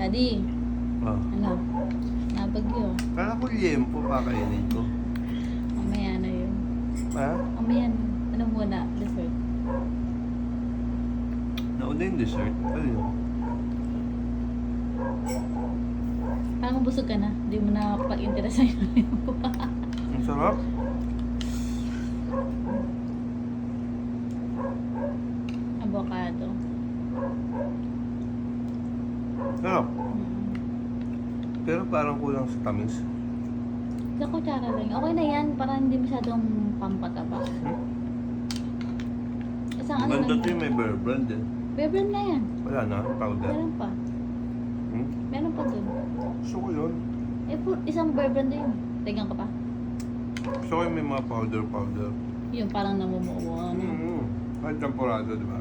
Daddy, Ah. ano? Nabagyo. Kala ko liyempo pa kainin ko. Mamaya na yun. Ha? Mamaya na. Ano muna? Dessert. Nauna yung dessert. Ano yun? Parang busog ka na. Hindi mo na pag-interest sa'yo. Ang sarap. Avocado. Sarap. Mm. Pero parang kulang sa tamis. Sa kutsara lang. Okay na yan. Para hindi masyadong pampataba. Hmm? Isang ano Ganda lang. to yung may bear brand eh. Bebran na yan. Wala na, powder. Meron pa. Hmm? Meron pa dun. Gusto ko yun. Eh, pu- isang bourbon din. Tingnan ka pa. Gusto ko yung may mga powder-powder. Yun, parang namumuo. Ano? Mm-hmm. Kahit temporada, di ba?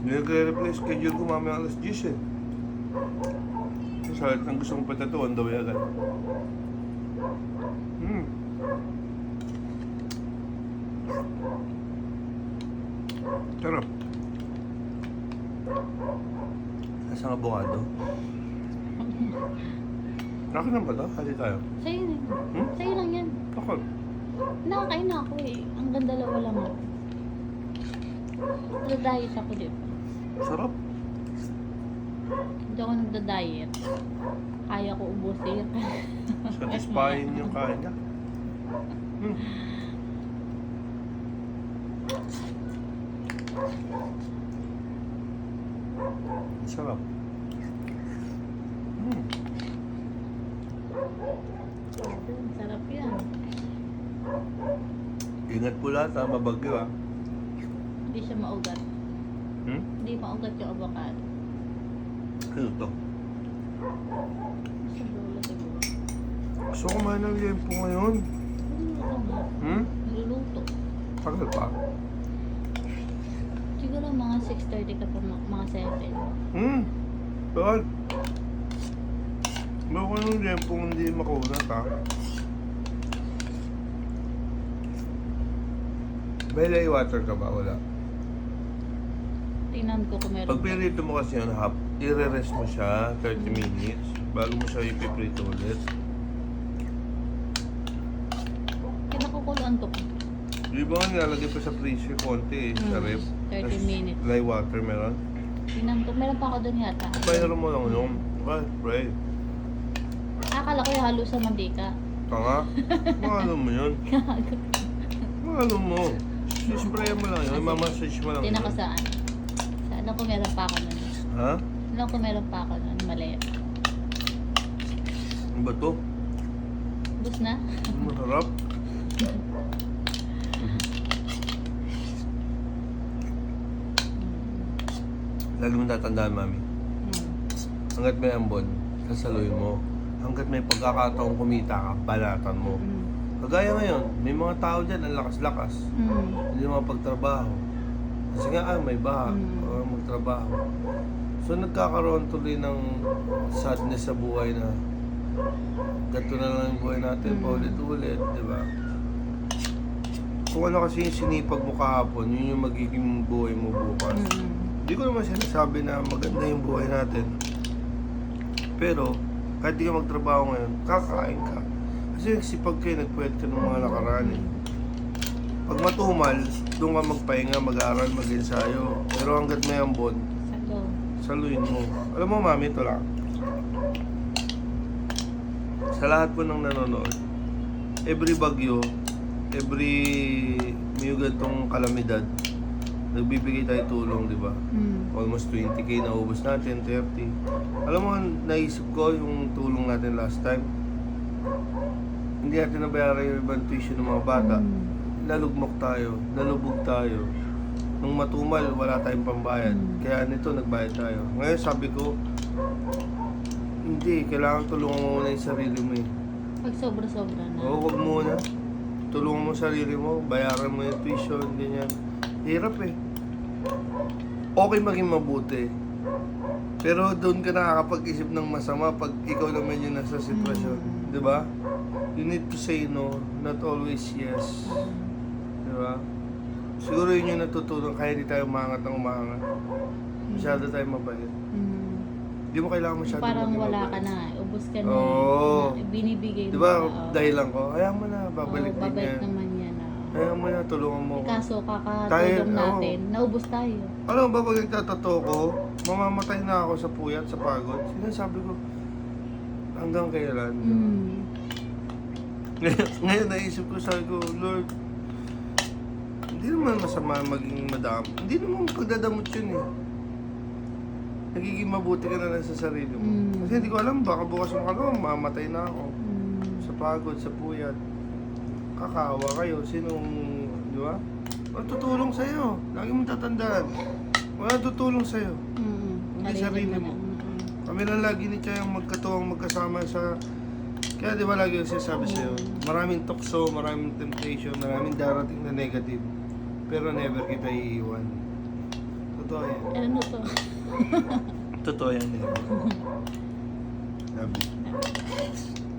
Nagre-replace schedule ko mamaya alas 10 eh. Sa lahat ng gusto kong patato, on the way agad. Hmm. Sarap. Asang abogado? Akin lang ba ito? Hali tayo. Sa'yo na. Hmm? Sa'yo lang yan. Ako. Nakakain na ako eh. Ang ganda dalawa lang ako. Nagda-diet ako di ba? Sarap. Hindi ako nagda-diet. Kaya ko ubusin. Satisfying yung kain niya. Hmm. Sarap. Hmm. Sarap yan. Ingat po lahat ha, mabagyo ha. Hindi siya maugat. Hmm? Hindi maugat yung avocado. Ano to? Sa dulo siguro. Gusto ko kumain ng liempo ngayon. Niluluto nga. Hmm? Niluluto. Tagal pa. Siguro mga 6.30 ka pa, mga 7. Hmm. Bakit? Bawa ng liempo hindi makunat ha. May lay water ka ba? Wala. Tingnan ko kung meron. Pag pinrito mo kasi yun, half, i-rest mo siya 30 minutes bago mo siya ipiprito ulit. Kinakukuluan ko pa. Di ba nga nilalagay pa sa freezer konti eh, sa Mm, ref? 30 Tas minutes. Lay water meron? Tingnan ko. Meron pa ako doon yata. Bayaro mo lang yun. Well, pray. Akala ko yung halo sa mantika. Tanga. Mahalo mo yun. Mahalo mo. Spray mo lang yun. Mamassage mo lang ko yun. saan. Alam ko meron pa ako nun. Ha? Alam ko meron pa ako nun. Mali. Ano ba to? Bus na? Masarap. Lagi mo tatandaan, mami. Hmm. Hanggat may ambon, sasaluhin mo. Hanggat may pagkakataong kumita ka, banatan mo. Hmm. Kagaya ngayon, may mga tao dyan, ang lakas-lakas. Hmm. Hindi naman pagtrabaho. Kasi nga, ah, may baha, Mm. o magtrabaho. So, nagkakaroon tuloy ng sadness sa buhay na ganito na lang yung buhay natin, Mm. paulit-ulit, di ba? Kung ano kasi yung sinipag mo kahapon, yun yung magiging buhay mo bukas. Hindi ko naman sinasabi na maganda yung buhay natin. Pero, kahit di ka magtrabaho ngayon, kakain ka. Kasi nagsipag kayo, nagpwede ka ng mga nakaraan eh. Pag matumal, doon ka magpahinga, mag-aaral, mag-ensayo. Pero hanggat may ambon, saluhin mo. Alam mo, mami, ito lang. Sa lahat po ng nanonood, every bagyo, every may gantong kalamidad, nagbibigay tayo tulong, di ba? Hmm. Almost 20k na ubos natin, 30. Alam mo, naisip ko yung tulong natin last time. Hindi natin nabayaran yung ibang tuition ng mga bata. Hmm. Nalugmok tayo, nalubog tayo. Nung matumal, wala tayong pambayad. Mm. Kaya nito, nagbayad tayo. Ngayon sabi ko, hindi, kailangan tulungan mo muna yung sarili mo eh. Pag sobra-sobra na. Oo, wag muna. Tulungan mo sarili mo, bayaran mo yung tuition, ganyan. Hirap eh. Okay maging mabuti. Pero doon ka nakakapag-isip ng masama pag ikaw naman yung nasa sitwasyon. Mm. Di ba? You need to say no, not always yes. Di ba? siguro yun yung natutulong kaya di tayo umangat ng umangat. Masyado tayo mabait. Mm. Di mo kailangan masyado Parang maging wala mabait. ka na, ubos ka na. Oo. eh. Binibigay Di mo. ba, pa, oo. dahil lang ko, ayaw mo na, babalik Oo, din babait yan. naman yan. ah. Ayaw mo na, tulungan mo. Ko. Kaso Tayo- kakatulong oo. natin, naubos tayo. Alam mo ba pag nagtatato ko, mamamatay na ako sa puyat, sa pagod. Sinasabi ko, hanggang kailan? Mm. Ngayon, ngayon naisip ko, sabi ko, Lord, hindi naman masama maging madam. Hindi naman pagdadamot yun eh. Nagiging mabuti ka na lang sa sarili mo. Mm. Kasi hindi ko alam, baka bukas mo kalawa, mamatay na ako. Mm. Sa pagod, sa puyat. Kakawa kayo. Sinong, di ba? Walang tutulong sa'yo. Lagi mong tatandaan. Walang tutulong sa'yo. Mm. Hindi sarili mo. Mm. Kami lang lagi ni Chayang magkatuwang magkasama sa... Kaya di ba lagi yung sinasabi sa'yo, maraming tukso, maraming temptation, maraming darating na negative. Pero never kita iiwan. Totoo yan. Ano to? Totoo yan, never. Love you.